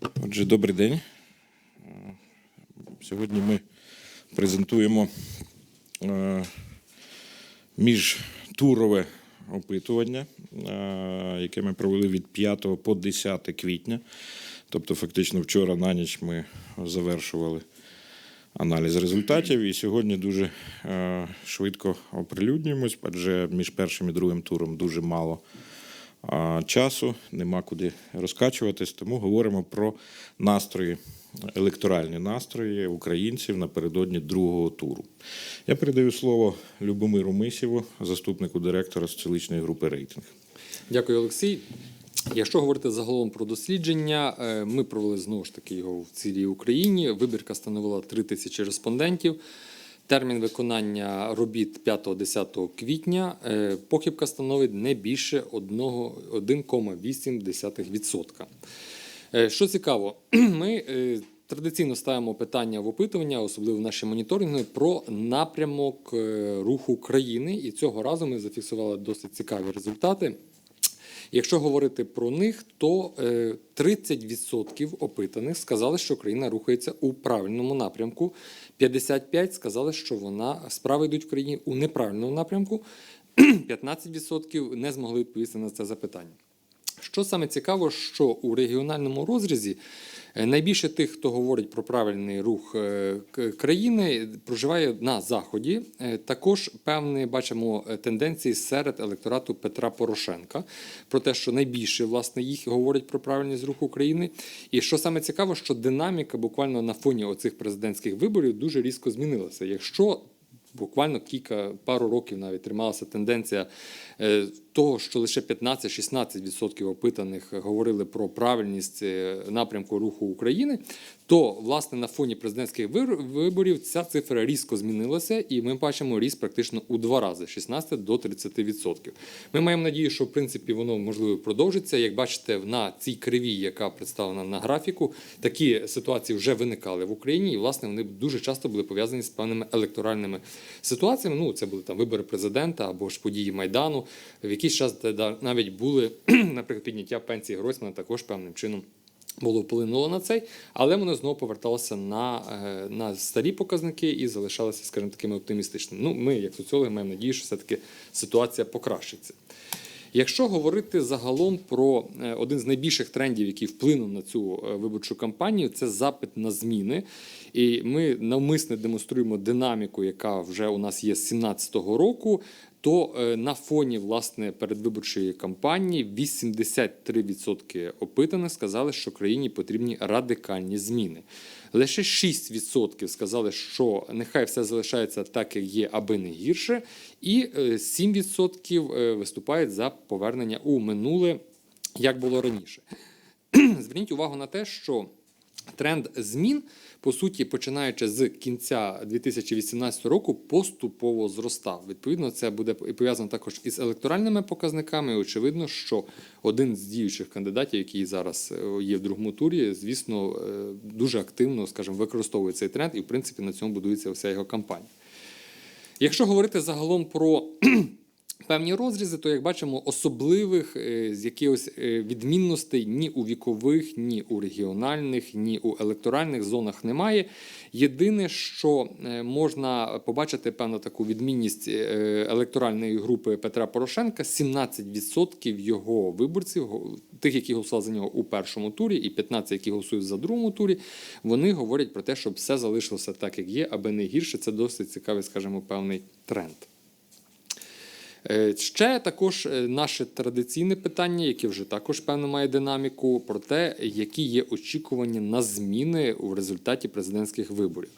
Отже, добрий день. Сьогодні ми презентуємо е, міжтурове опитування, е, яке ми провели від 5 по 10 квітня. Тобто, фактично, вчора на ніч ми завершували аналіз результатів, і сьогодні дуже е, швидко оприлюднюємось, адже між першим і другим туром дуже мало часу, нема куди розкачуватись, тому говоримо про настрої, електоральні настрої українців напередодні другого туру. Я передаю слово Любомиру Мисєву, заступнику директора соціологічної групи рейтинг. Дякую, Олексій. Якщо говорити загалом про дослідження, е, ми провели знову ж таки його в цілій Україні. Вибірка становила 3 тисячі респондентів. Термін виконання робіт 5-10 квітня. Е, Похибка становить не більше 1,8%. Е, Що цікаво, ми е, традиційно ставимо питання в опитування, особливо в наші моніторинги, про напрямок руху країни. І цього разу ми зафіксували досить цікаві результати. Якщо говорити про них, то е, 30% опитаних сказали, що країна рухається у правильному напрямку. 55% сказали, що вона справи йдуть в країні у неправильному напрямку. 15% не змогли відповісти на це запитання. Що саме цікаво, що у регіональному розрізі найбільше тих, хто говорить про правильний рух е, країни, проживає на заході. Е, Також певні бачимо е, тенденції серед електорату Петра Порошенка про те, що найбільше власне їх говорять про правильність руху України. І що саме цікаво, що динаміка буквально на фоні оцих президентських виборів дуже різко змінилася. Якщо Буквально кілька пару років навіть трималася тенденція е, того, що лише 15-16% опитаних говорили про правильність е, напрямку руху України. То власне на фоні президентських виборів ця цифра різко змінилася, і ми бачимо ріст практично у два рази 16 до 30%. Ми маємо надію, що в принципі воно можливо продовжиться. Як бачите, на цій кривій, яка представлена на графіку, такі ситуації вже виникали в Україні, і власне вони дуже часто були пов'язані з певними електоральними ситуаціями. Ну, це були там вибори президента або ж події Майдану. В якийсь час навіть були, наприклад, підняття пенсії Гройсмана також певним чином. Було вплинуло на цей, але воно знову поверталося на, е, на старі показники і залишалося, скажімо, такими оптимістичними. Ну, ми, як соціологи, маємо надію, що все-таки ситуація покращиться. Якщо говорити загалом про е, один з найбільших трендів, який вплинув на цю е, виборчу кампанію, це запит на зміни. І ми навмисне демонструємо динаміку, яка вже у нас є з 2017 року. То е, на фоні власне передвиборчої кампанії 83% опитаних сказали, що країні потрібні радикальні зміни. Лише 6% сказали, що нехай все залишається так, як є, аби не гірше, і е, 7% е, виступають за повернення у минуле, як було раніше. Зверніть увагу на те, що тренд змін, по суті, починаючи з кінця 2018 року, поступово зростав. Відповідно, це буде пов'язано також із електоральними показниками. І очевидно, що один з діючих кандидатів, який зараз е, є в другому турі, звісно, е, дуже активно, скажімо, використовує цей тренд, і в принципі на цьому будується вся його кампанія. Якщо говорити загалом про певні розрізи, то як бачимо, особливих е, з якихось е, відмінностей ні у вікових, ні у регіональних, ні у електоральних зонах немає. Єдине, що е, можна побачити певну таку відмінність електоральної групи Петра Порошенка: 17% його виборців, тих, які голосували за нього у першому турі, і 15, які голосують за другому турі, вони говорять про те, щоб все залишилося так, як є, аби не гірше. Це досить цікавий, скажімо, певний тренд. Е, Ще також е, наше традиційне питання, яке вже також певно має динаміку, про те, які є очікування на зміни у результаті президентських виборів.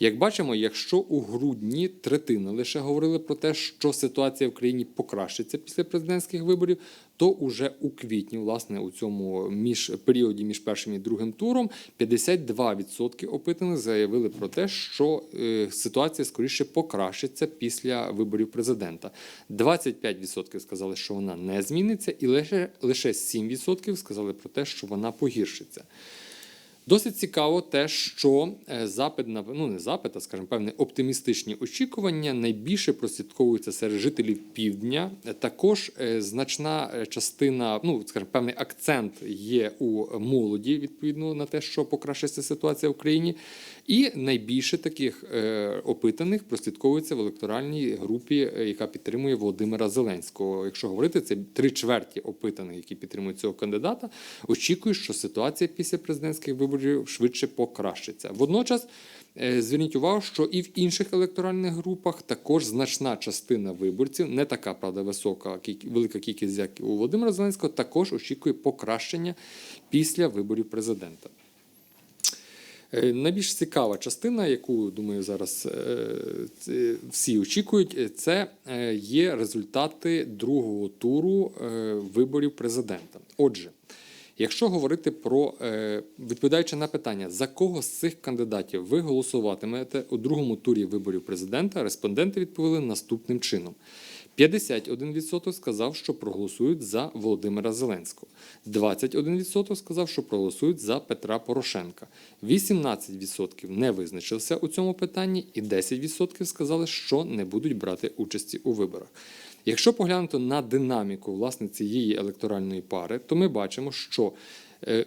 Як бачимо, якщо у грудні третина лише говорили про те, що ситуація в країні покращиться після президентських виборів, то уже у квітні, власне, у цьому між періоді між першим і другим туром 52% опитаних заявили про те, що е, ситуація скоріше покращиться після виборів президента. 25% сказали, що вона не зміниться, і лише, лише 7% сказали про те, що вона погіршиться. Досить цікаво те, що е, запит на ну не запит, а скажімо, певні оптимістичні очікування найбільше прослідковуються серед жителів півдня. Е, Також е, значна частина, ну скажімо, певний акцент є у молоді відповідно на те, що покращиться ситуація в Україні. І найбільше таких опитаних прослідковується в електоральній групі, яка підтримує Володимира Зеленського. Якщо говорити, це три чверті опитаних, які підтримують цього кандидата, очікують, що ситуація після президентських виборів швидше покращиться. Водночас е, зверніть увагу, що і в інших електоральних групах також значна частина виборців, не така правда висока, велика кількість, як у Володимира Зеленського, також очікує покращення після виборів президента. Е, Найбільш цікава частина, яку думаю, зараз е, всі очікують, це є результати другого туру виборів президента. Отже, якщо говорити про е, відповідаючи на питання, за кого з цих кандидатів ви голосуватимете у другому турі виборів президента, респонденти відповіли наступним чином. 51% сказав, що проголосують за Володимира Зеленського. 21% сказав, що проголосують за Петра Порошенка. 18% не визначилися у цьому питанні, і 10% сказали, що не будуть брати участі у виборах. Якщо поглянути на динаміку власне цієї електоральної пари, то ми бачимо, що е,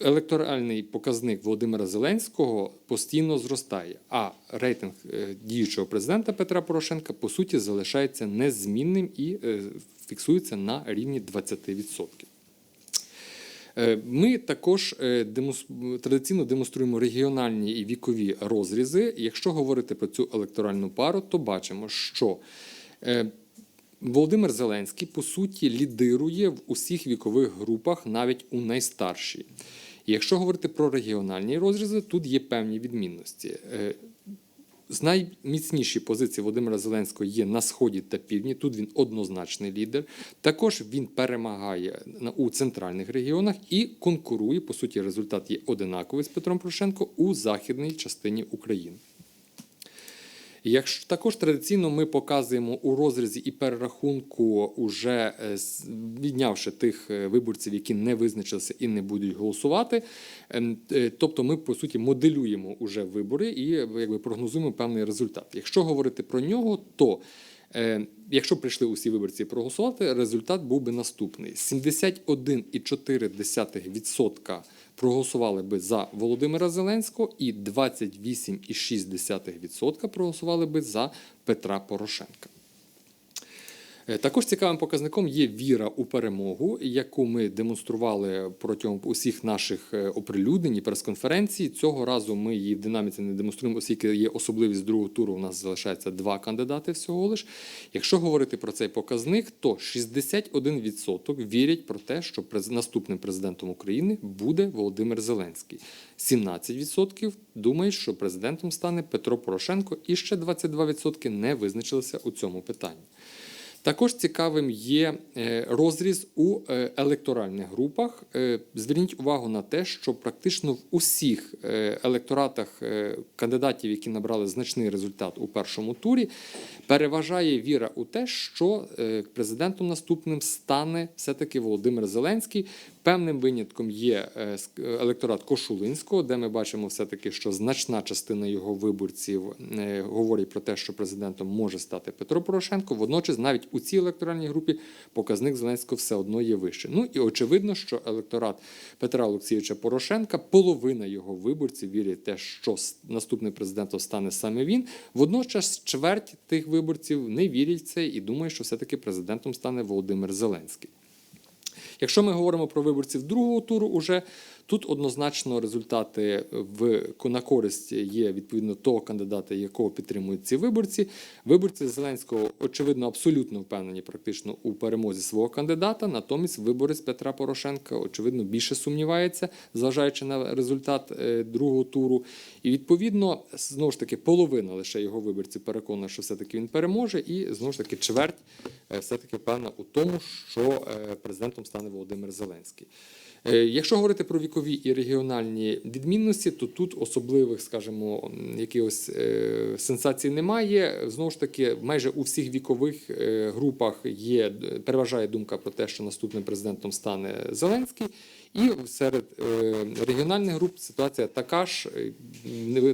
електоральний показник Володимира Зеленського постійно зростає, а рейтинг е, діючого президента Петра Порошенка по суті залишається незмінним і е, фіксується на рівні 20%. Е, Ми також традиційно демонструємо регіональні і вікові розрізи. Якщо говорити про цю електоральну пару, то бачимо, що Володимир Зеленський по суті лідирує в усіх вікових групах, навіть у найстаршій. Якщо говорити про регіональні розрізи, тут є певні відмінності. Е, з найміцніші позиції Володимира Зеленського є на сході та півдні. Тут він однозначний лідер. Також він перемагає у центральних регіонах і конкурує. По суті, результат є одинаковий з Петром Порошенко у західній частині України. Якщо також традиційно ми показуємо у розрізі і перерахунку, уже е, віднявши тих е, виборців, які не визначилися і не будуть голосувати. Ем, е, Тобто, ми по суті моделюємо уже вибори і якби прогнозуємо певний результат. Якщо говорити про нього, то якщо прийшли усі виборці проголосувати, результат був би наступний: 71,4% проголосували би за Володимира Зеленського, і 28,6% проголосували би за Петра Порошенка. Е, Також цікавим показником є віра у перемогу, яку ми демонстрували протягом усіх наших е, оприлюднень і прес-конференцій. Цього разу ми її в динаміці не демонструємо, оскільки є особливість другого туру. У нас залишається два кандидати всього лиш. Якщо говорити про цей показник, то 61% вірять про те, що наступним президентом України буде Володимир Зеленський. 17% думають, що президентом стане Петро Порошенко, і ще 22% не визначилися у цьому питанні. Також цікавим є е, розріз у е, електоральних групах. Е, Зверніть увагу на те, що практично в усіх електоратах кандидатів, які набрали значний результат у першому турі, переважає віра у те, що президентом наступним стане все-таки Володимир Зеленський. Певним винятком є е, електорат Кошулинського, де ми бачимо все-таки, що значна частина його виборців е, говорить про те, що президентом може стати Петро Порошенко. Водночас, навіть у цій електоральній групі показник Зеленського все одно є вище. Ну і очевидно, що електорат Петра Олексійовича Порошенка, половина його виборців вірять в те, що наступним президентом стане саме він. Водночас чверть тих виборців не вірять в це і думають, що все-таки президентом стане Володимир Зеленський. Якщо ми говоримо про виборців другого туру, уже тут однозначно результати в на користь є відповідно того кандидата, якого підтримують ці виборці. Виборці Зеленського очевидно абсолютно впевнені практично у перемозі свого кандидата. Натомість виборець Петра Порошенка очевидно більше сумнівається, зважаючи на результат е, другого туру. І відповідно знову ж таки половина лише його виборців переконана, що все таки він переможе, і знову ж таки чверть е, все-таки впевнена у тому, що е, президентом стане Володимир Зеленський. Е, Якщо говорити про вікові і регіональні відмінності, то тут особливих, скажімо, якихось е, сенсацій немає. Знову ж таки, майже у всіх вікових е, групах є переважає думка про те, що наступним президентом стане Зеленський. І серед е, регіональних груп ситуація така ж, е,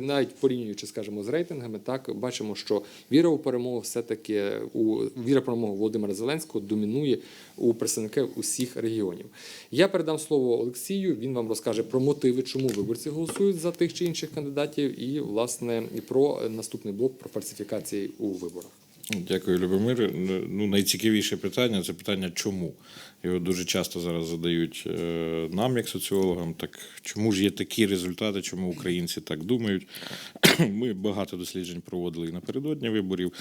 навіть порівнюючи, скажімо, з рейтингами, так бачимо, що віра у перемогу все-таки у віра перемогу Володимира Зеленського домінує у представників усіх регіонів. Я передам слово Олексію. Він вам розкаже про мотиви, чому виборці голосують за тих чи інших кандидатів, і власне про наступний блок про фальсифікації у виборах. Дякую, Любомир. Ну, найцікавіше питання це питання чому. Його дуже часто зараз задають е, нам, як соціологам. Так чому ж є такі результати, чому українці так думають? Ми багато досліджень проводили і напередодні виборів,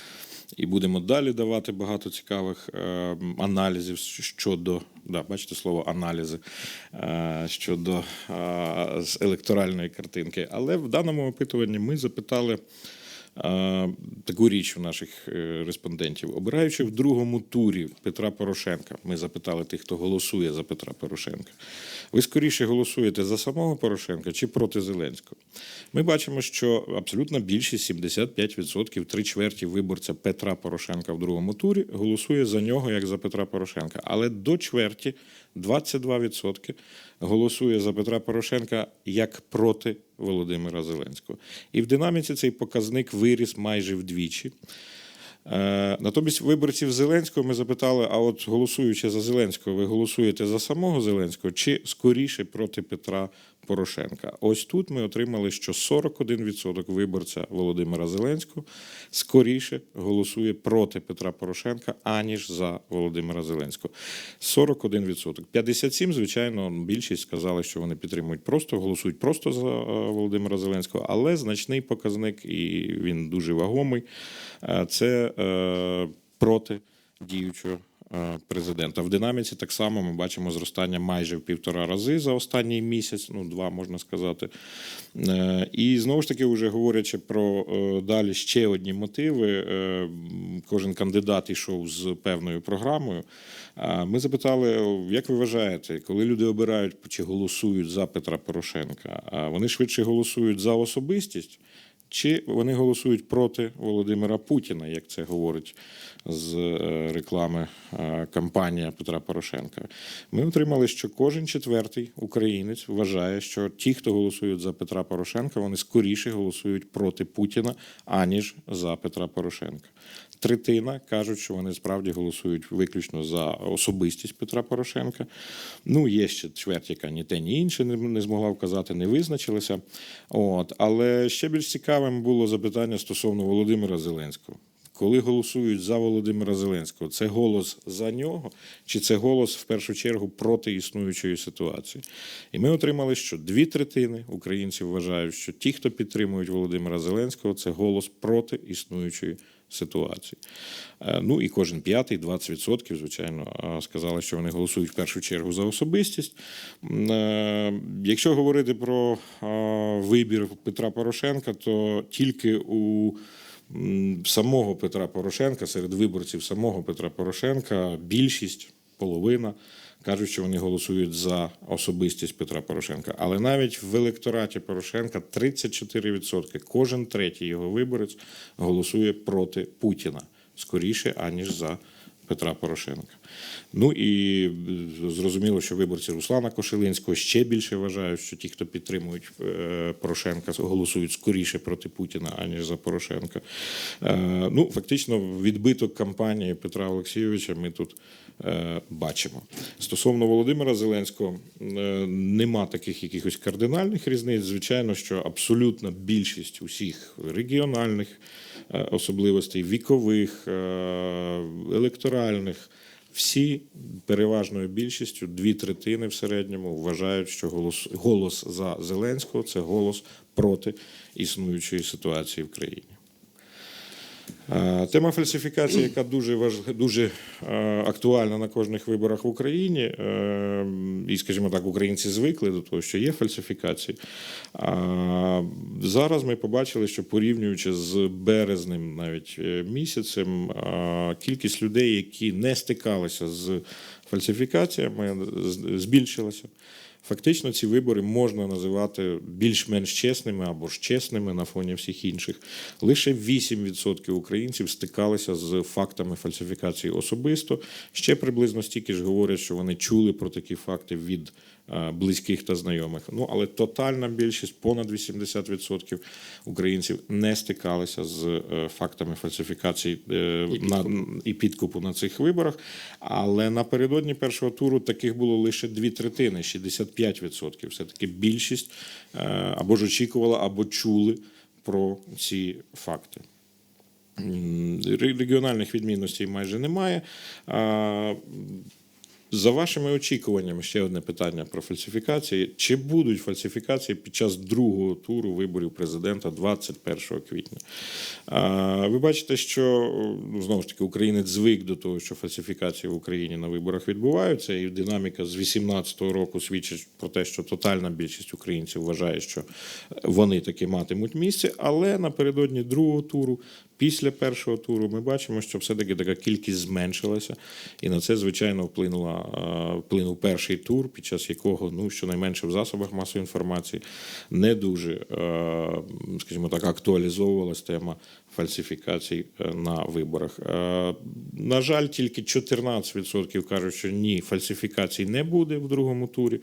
і будемо далі давати багато цікавих е, аналізів щодо, да, бачите слово аналізи е, щодо е, електоральної картинки. Але в даному опитуванні ми запитали. Таку річ у наших е, респондентів. Обираючи в другому турі Петра Порошенка, ми запитали тих, хто голосує за Петра Порошенка. Ви скоріше голосуєте за самого Порошенка чи проти Зеленського? Ми бачимо, що абсолютна більшість 75%, три чверті виборця Петра Порошенка в другому турі голосує за нього як за Петра Порошенка. Але до чверті 22% голосує за Петра Порошенка як проти Володимира Зеленського. І в динаміці цей показник виріс майже вдвічі. Е, Натомість виборців Зеленського ми запитали: а от голосуючи за Зеленського, ви голосуєте за самого Зеленського чи скоріше проти Петра Порошенка? Ось тут ми отримали, що 41% виборця Володимира Зеленського скоріше голосує проти Петра Порошенка, аніж за Володимира Зеленського. 41%. 57%, звичайно, більшість сказали, що вони підтримують просто, голосують просто за е, Володимира Зеленського, але значний показник, і він дуже вагомий. е, Це е, проти діючого президента. В динаміці так само ми бачимо зростання майже в півтора рази за останній місяць, ну два можна сказати. Е, І знову ж таки, вже говорячи про е, далі ще одні мотиви, е, кожен кандидат йшов з певною програмою. Ми запитали, як ви вважаєте, коли люди обирають чи голосують за Петра Порошенка, вони швидше голосують за особистість? Чи вони голосують проти Володимира Путіна, як це говорить з е, реклами е, кампанія Петра Порошенка? Ми отримали, що кожен четвертий українець вважає, що ті, хто голосують за Петра Порошенка, вони скоріше голосують проти Путіна, аніж за Петра Порошенка. Третина кажуть, що вони справді голосують виключно за особистість Петра Порошенка. Ну, є ще чверть, яка ні те, ні інше не, змогла вказати, не визначилася. От. Але ще більш цікавим було запитання стосовно Володимира Зеленського. Коли голосують за Володимира Зеленського, це голос за нього, чи це голос в першу чергу проти існуючої ситуації? І ми отримали, що дві третини українців вважають, що ті, хто підтримують Володимира Зеленського, це голос проти існуючої ситуації. Е, Ну і кожен п'ятий, 20%, звичайно, е, сказали, що вони голосують в першу чергу за особистість. Е, Якщо говорити про вибір Петра Порошенка, то тільки у самого Петра Порошенка, серед виборців самого Петра Порошенка, більшість, половина. Кажуть, що вони голосують за особистість Петра Порошенка. Але навіть в електораті Порошенка 34%. Кожен третій його виборець голосує проти Путіна скоріше, аніж за Петра Порошенка. Ну і е, зрозуміло, що виборці Руслана Кошелинського ще більше вважають, що ті, хто підтримують е, Порошенка, голосують скоріше проти Путіна, аніж за Порошенка. Е, Ну, фактично, відбиток кампанії Петра Олексійовича ми тут бачимо. Стосовно Володимира Зеленського, е, нема таких якихось кардинальних різниць. Звичайно, що абсолютна більшість усіх регіональних е, особливостей, вікових, е, електоральних. Всі переважною більшістю, дві третини в середньому, вважають, що голос, голос за Зеленського це голос проти існуючої ситуації в країні. Е, Тема фальсифікації, яка дуже важ... дуже е, актуальна на кожних виборах в Україні, е, і, скажімо так, українці звикли до того, що є фальсифікації. Зараз ми побачили, що порівнюючи з березнем навіть місяцем, кількість людей, які не стикалися з фальсифікаціями, збільшилася. Фактично, ці вибори можна називати більш-менш чесними або ж чесними на фоні всіх інших. Лише 8% українців стикалися з фактами фальсифікації особисто. Ще приблизно стільки ж говорять, що вони чули про такі факти від близьких та знайомих. Ну але тотальна більшість, понад 80% українців не стикалися з е, фактами фальсифікацій е, І на і підкупу на цих виборах. Але напередодні першого туру таких було лише дві третини, 65%. Все таки більшість е, або ж очікувала, або чули про ці факти. Регіональних відмінностей майже немає. За вашими очікуваннями, ще одне питання про фальсифікації. Чи будуть фальсифікації під час другого туру виборів президента 21 квітня? Ви бачите, що ну, знову ж таки українець звик до того, що фальсифікації в Україні на виборах відбуваються, і динаміка з 2018 року свідчить про те, що тотальна більшість українців вважає, що вони таки матимуть місце, але напередодні другого туру. Після першого туру ми бачимо, що все-таки така кількість зменшилася, і на це, звичайно, вплинула, вплинув перший тур, під час якого, ну, щонайменше в засобах масової інформації, не дуже, е, скажімо так, актуалізовувалась тема фальсифікацій е, на виборах. Е, На жаль, тільки 14% кажуть, що ні, фальсифікацій не буде в другому турі.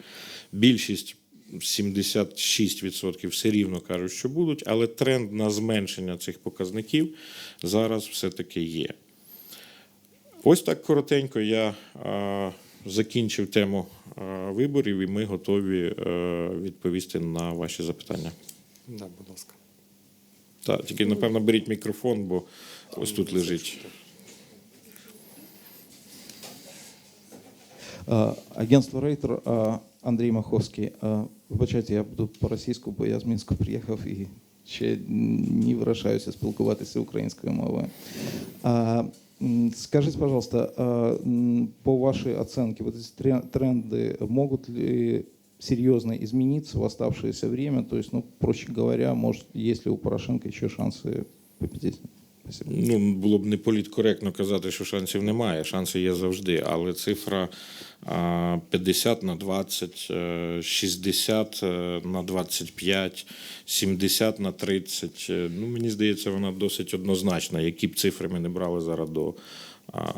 Більшість 76% все рівно кажуть, що будуть, але тренд на зменшення цих показників зараз все-таки є. Ось так коротенько я е, закінчив тему е, виборів, і ми готові е, відповісти на ваші запитання. Да, будь ласка. Так, тільки, напевно, беріть мікрофон, бо ось тут лежить. Агентство Рейтер, Андрій Маховський. Вибачайте, я буду по-російську, бо я з Мінську приїхав і ще не вирішаюся спілкуватися українською мовою. Скажите, пожалуйста, а, по вашей оценке, вот эти трен- тренды могут ли серьезно измениться в оставшееся время? То есть, ну, проще говоря, может, есть ли у Порошенко еще шансы победить? Спасибо. Ну, було б не політкоректно казати, що шансів немає. Шанси є завжди, але цифра 50 на 20, е, 60 е, на 25, 70 на 30. е, Ну, мені здається, вона досить однозначна, які б цифри ми не брали зараз до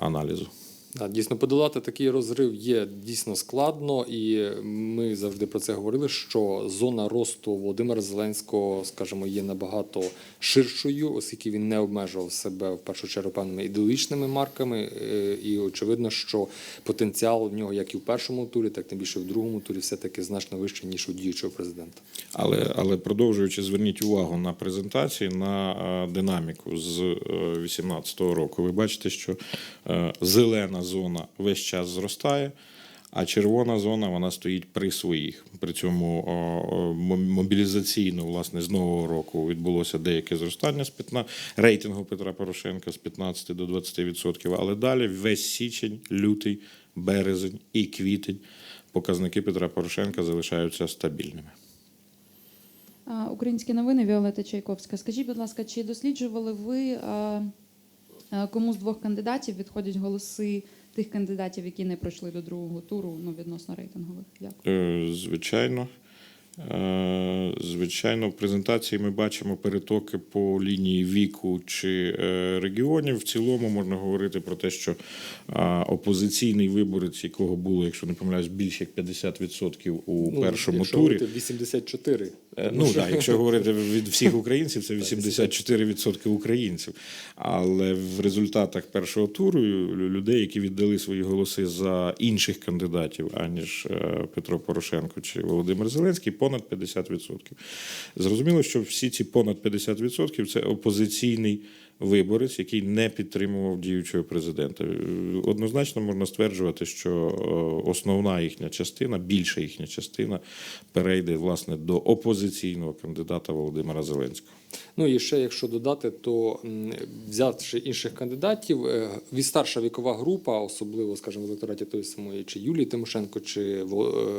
аналізу. Да, дійсно, подолати такий розрив є дійсно складно, і ми завжди про це говорили. Що зона росту Володимира Зеленського, скажімо, є набагато ширшою, оскільки він не обмежував себе в першу чергу певними ідеологічними марками. Е, І очевидно, що потенціал в нього, як і в першому турі, так тим більше в другому турі, все таки значно вищий ніж у діючого президента. Але, але продовжуючи, зверніть увагу на презентації, на е, динаміку з 2018 року. Ви бачите, що е, зелена зона весь час зростає, а червона зона вона стоїть при своїх. При цьому мобілізаційно, власне, з нового року відбулося деяке зростання з 15, рейтингу Петра Порошенка з 15 до 20%, але далі весь січень, лютий, березень і квітень показники Петра Порошенка залишаються стабільними. Українські новини Віолета Чайковська. Скажіть, будь ласка, чи досліджували ви, кому з двох кандидатів відходять голоси тих кандидатів, які не пройшли до другого туру, ну відносно рейтингових? Дякую. Е, Звичайно. Е, Звичайно, в презентації ми бачимо перетоки по лінії віку чи е, регіонів. В цілому можна говорити про те, що опозиційний виборець, якого було, якщо не помиляюсь, більше як 50% у першому Ну, якщо турі. говорити 84. Е, Ну так, якщо говорити від всіх українців, це 84% українців. Але в результатах першого туру людей, які віддали свої голоси за інших кандидатів, аніж е, Петро Порошенко чи Володимир Зеленський, понад 50%. Зрозуміло, що всі ці понад 50% це опозиційний виборець, який не підтримував діючого президента. Е, Однозначно можна стверджувати, що е, основна їхня частина, більша їхня частина перейде власне до опозиційного кандидата Володимира Зеленського. Ну і ще, якщо додати, то взявши інших кандидатів, е, старша вікова група, особливо, скажімо, в електораті тої самої чи Юлії Тимошенко, чи е,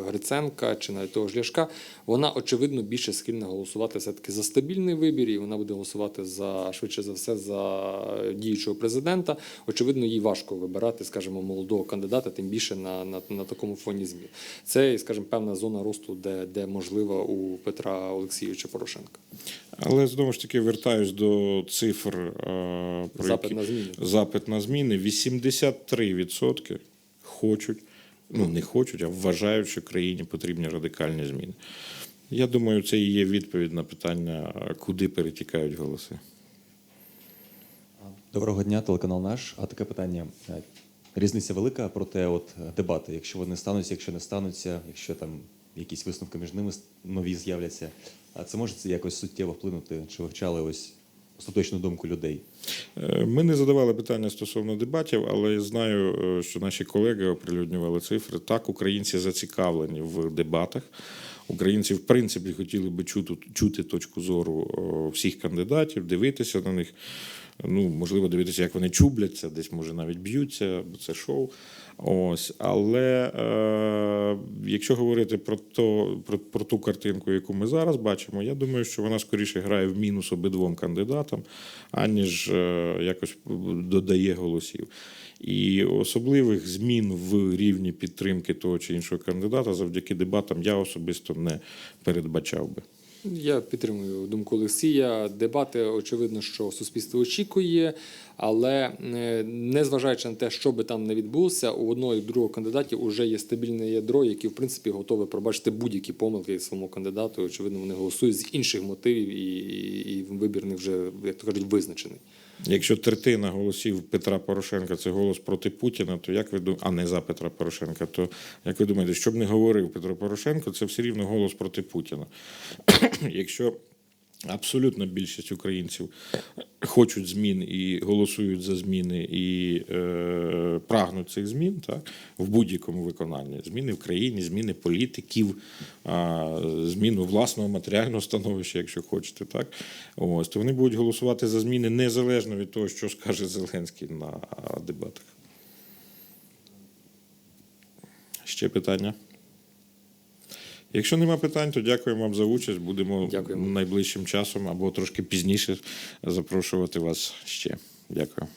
Гриценка, чи навіть того ж Ляшка, вона очевидно більше схильна голосувати все-таки за стабільний вибір, і вона буде голосувати за швидше за все за діючого президента. Очевидно, їй важко вибирати, скажімо, молодого кандидата, тим більше на, на, на такому фоні змін. Це, скажімо, певна зона росту, де, де можлива у Петра Олексійовича Порошенка. Але знову ж таки вертаюсь до цифр е, про Запит які- на зміни. запит на зміни. 83% хочуть ну не хочуть, а вважають, що країні потрібні радикальні зміни. Я думаю, це і є відповідь на питання, куди перетікають голоси. Доброго дня, телеканал наш. А таке питання. Різниця велика, проте от е, дебати, якщо вони стануться, якщо не стануться, якщо там якісь висновки між ними нові з'являться, а це може це якось суттєво вплинути? Чи вивчали ось остаточну думку людей? Е, Ми не задавали питання стосовно дебатів, але я знаю, е, що наші колеги оприлюднювали цифри. Так, українці зацікавлені в дебатах. Українці, в принципі, хотіли би чути, чути точку зору всіх кандидатів, дивитися на них. Ну, можливо, дивитися, як вони чубляться, десь може навіть б'ються, бо це шоу. Ось, але е, якщо говорити про, то, про, про ту картинку, яку ми зараз бачимо, я думаю, що вона скоріше грає в мінус обидвом кандидатам, аніж е, якось додає голосів. І особливих змін в рівні підтримки того чи іншого кандидата завдяки дебатам я особисто не передбачав би. Я підтримую думку Олексія. Дебати, очевидно, що суспільство очікує, але е, незважаючи на те, що би там не відбулося, у одного і другого кандидатів вже є стабільне ядро, яке в принципі готове пробачити будь-які помилки своєму кандидату. Очевидно, вони голосують з інших мотивів, і, і, і вибір не вже, як то кажуть, визначений. Якщо третина голосів Петра Порошенка це голос проти Путіна, то як ви дум- а не за Петра Порошенка, то як ви думаєте, що б не говорив Петро Порошенко, це все рівно голос проти Путіна. Якщо абсолютна більшість українців хочуть змін і голосують за зміни, і е, прагнуть цих змін, так в будь-якому виконанні зміни в країні, зміни політиків, а, зміну власного матеріального становища, якщо хочете, так ось то вони будуть голосувати за зміни незалежно від того, що скаже Зеленський на дебатах. Ще питання? Якщо нема питань, то дякуємо вам за участь. Будемо Дякуємо. найближчим часом або трошки пізніше запрошувати вас ще. Дякую.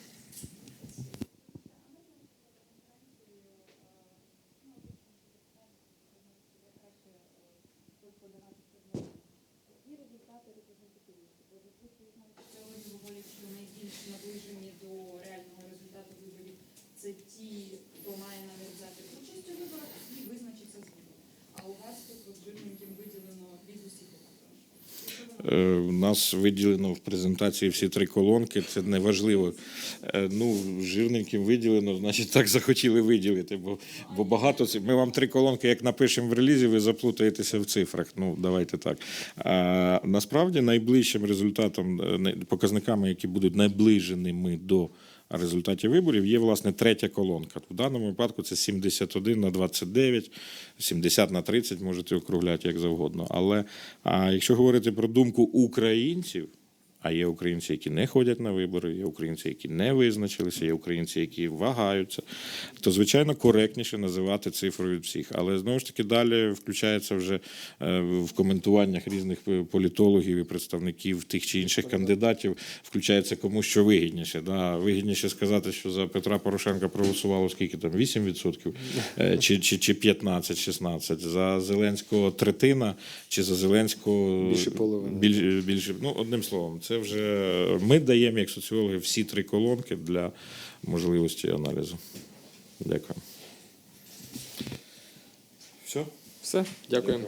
Сьогодні говорять, що найбільш наближені до реального результату виборів це ті, хто має намір взяти участь у виборах і визначиться з вибором. А у вас тут от жирненьким виділено від усіх Е, У нас виділено в презентації всі три колонки. Це не важливо. Е, Ну, жирненьким виділено, значить так захотіли виділити. Бо, бо багато цих. Ми вам три колонки, як напишемо в релізі, ви заплутаєтеся в цифрах. Ну, давайте так. А, насправді найближчим результатом, е, показниками, які будуть наближеними до результатів виборів, є власне третя колонка. В даному випадку це 71 на 29, 70 на 30, можете округляти як завгодно. Але а, якщо говорити про думку українців, а є українці, які не ходять на вибори, є українці, які не визначилися, є українці, які вагаються, то звичайно коректніше називати цифру від всіх. Але знову ж таки далі включається вже е, в коментуваннях різних політологів і представників тих чи інших кандидатів, включається кому що вигідніше. Да? Вигідніше сказати, що за Петра Порошенка проголосувало скільки там 8% е, чи, чи, чи 15-16%, за Зеленського третина, чи за Зеленського Більше половини. біль- більше. Ну, одним словом, вже ми даємо як соціологи всі три колонки для можливості аналізу. Дякую. Все? Все, дякуємо.